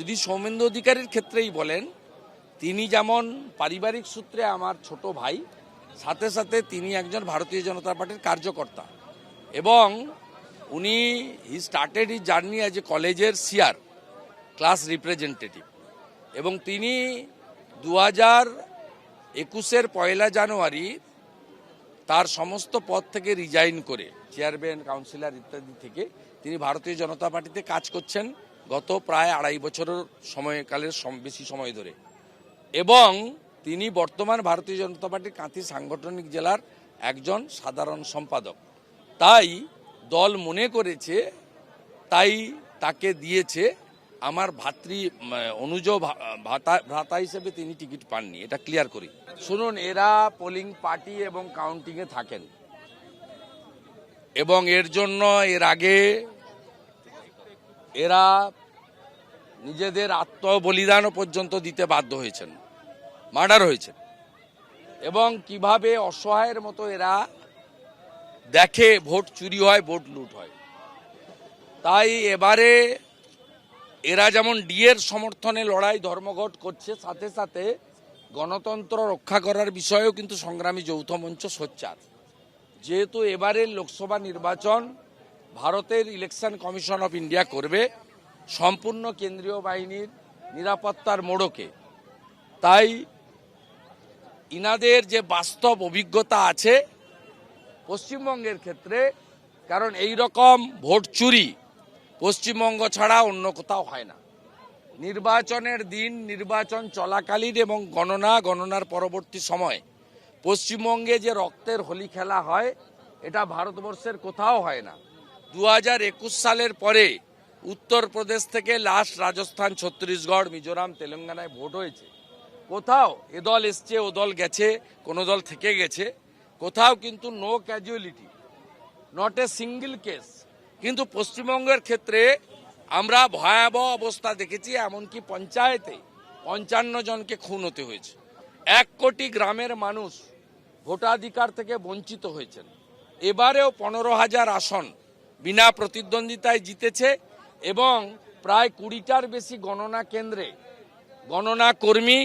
যদি সৌমেন্দ্র অধিকারীর ক্ষেত্রেই বলেন, তিনি যেমন পারিবারিক সূত্রে আমার ছোট ভাই, সাথে সাথে তিনি একজন ভারতীয় জনতা পার্টির কার্যকর্তা। এবং উনি he started the journey as a কলেজের সিআর ক্লাস রিপ্রেজেন্টেটিভ এবং তিনি দু হাজার একুশের পয়লা জানুয়ারি তার সমস্ত পদ থেকে রিজাইন করে চেয়ারম্যান কাউন্সিলর ইত্যাদি থেকে তিনি ভারতীয় জনতা পার্টিতে কাজ করছেন। গত প্রায় আড়াই বছরের সময়কালের বেশি সময় ধরে। এবং তিনি বর্তমান ভারতীয় জনতা পার্টির কাঁথি সাংগঠনিক জেলার একজন সাধারণ সম্পাদক। তাই দল মনে করেছে, তাই তাকে দিয়েছে। আমার ভাতৃ অনুজ ভাতা, ভ্রাতা হিসেবে তিনি টিকিট পাননি, এটা ক্লিয়ার করি। শুনুন, এরা পোলিং পার্টি এবং কাউন্টিংয়ে থাকেন। এবং এর জন্য এর আগে এরা নিজেদের আত্মবলিদানও পর্যন্ত দিতে বাধ্য হয়েছেন, মার্ডার হয়েছেন। এবং কীভাবে অসহায়ের মতো এরা দেখে ভোট চুরি হয়, ভোট লুট হয়। তাই এবারে এরা যেমন ডিএর সমর্থনে লড়াই, ধর্মঘট করছে, সাথে সাথে গণতন্ত্র রক্ষা করার বিষয়েও কিন্তু সংগ্রামী যৌথ মঞ্চ সোচ্চার। যেহেতু এবারের লোকসভা নির্বাচন ভারতের ইলেকশন কমিশন অফ ইন্ডিয়া করবে সম্পূর্ণ কেন্দ্রীয় বাহিনীর নিরাপত্তার মোড়কে। তাই ইনাদের যে বাস্তব অভিজ্ঞতা আছে পশ্চিমবঙ্গের ক্ষেত্রে, কারণ এই রকম ভোট চুরি পশ্চিমবঙ্গ ছাড়া অন্য কোথাও হয় না। নির্বাচনের দিন নির্বাচন চলাকালীন এবং গণনা, গণনার পরবর্তী সময় পশ্চিমবঙ্গে যে রক্তের হোলি খেলা হয়, এটা ভারতবর্ষের কোথাও হয় না। দু হাজার একুশ সালের পরে উত্তরপ্রদেশ থেকে লাস্ট রাজস্থান, ছত্তিশগড়, মিজোরাম, তেলেঙ্গানায় ভোট হয়েছে। কোথাও এ দল এসছে, ও দল গেছে, কোনো দল থেকে গেছে, কোথাও কিন্তু no casualty not a single case কিন্তু পশ্চিমবঙ্গের ক্ষেত্রে আমরা ভয়াবহ অবস্থা দেখেছি, এমনকি পঞ্চায়েতে পঞ্চান্ন জনকে খুন হতে হয়েছে। এক কোটি গ্রামের মানুষ ভোটাধিকার থেকে বঞ্চিত হয়েছেন। এবারেও পনেরো হাজার আসন বিনা প্রতিদ্বন্দ্বিতায় জিতেছে এবং প্রায় কুড়িটার বেশি গণনা কেন্দ্রে গণনা কর্মী,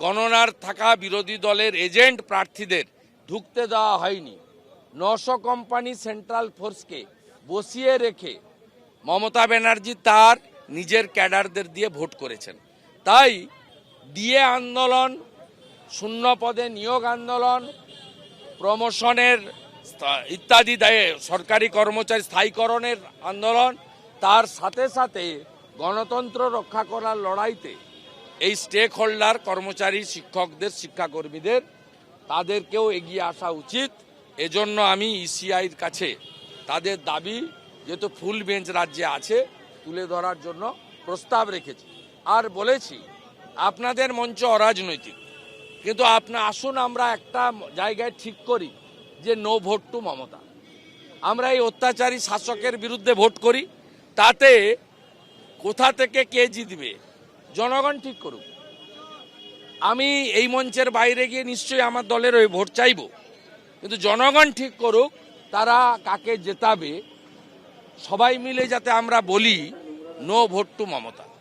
গণনার থাকা বিরোধী দলের এজেন্ট প্রার্থীদের ঢুকতে দেওয়া হয়নি। নশো কোম্পানি সেন্ট্রাল ফোর্সকে বসিয়ে রেখে মমতা ব্যানার্জি তার নিজের ক্যাডারদের দিয়ে ভোট করেছেন। তাই দিয়ে আন্দোলন, শূন্য পদে নিয়োগ আন্দোলন, প্রমোশনের ইত্যাদি দায়ে। সরকারি কর্মচারী স্থায়ীকরণের আন্দোলন, তার সাথে সাথে গণতন্ত্র রক্ষা করার লড়াইতে এই স্টেক হোল্ডার কর্মচারী, শিক্ষকদের, শিক্ষাকর্মীদের, তাদেরকেও এগিয়ে আসা উচিত। এজন্য আমি ইসিআইর কাছে তাদের দাবি, যেহেতু ফুল বেঞ্চ রাজ্যে আছে, তুলে ধরার জন্য প্রস্তাব রেখেছি। আর বলেছি, আপনাদের মঞ্চ অরাজনৈতিক। কিন্তু আপনা আসুন আমরা একটা জায়গায় ঠিক করি। যে নো ভোট টু মমতা। আমরা এই অত্যাচারী শাসকের বিরুদ্ধে ভোট করি, তাতে কোথা থেকে কে জিতবে, জনগণ ঠিক করুক। আমি এই মঞ্চের বাইরে গিয়ে নিশ্চয়ই আমার দলের ওই ভোট চাইব। কিন্তু জনগণ ঠিক করুক, তারা কাকে জেতাবে, সবাই মিলে যাতে আমরা বলি নো ভোট টু মমতা।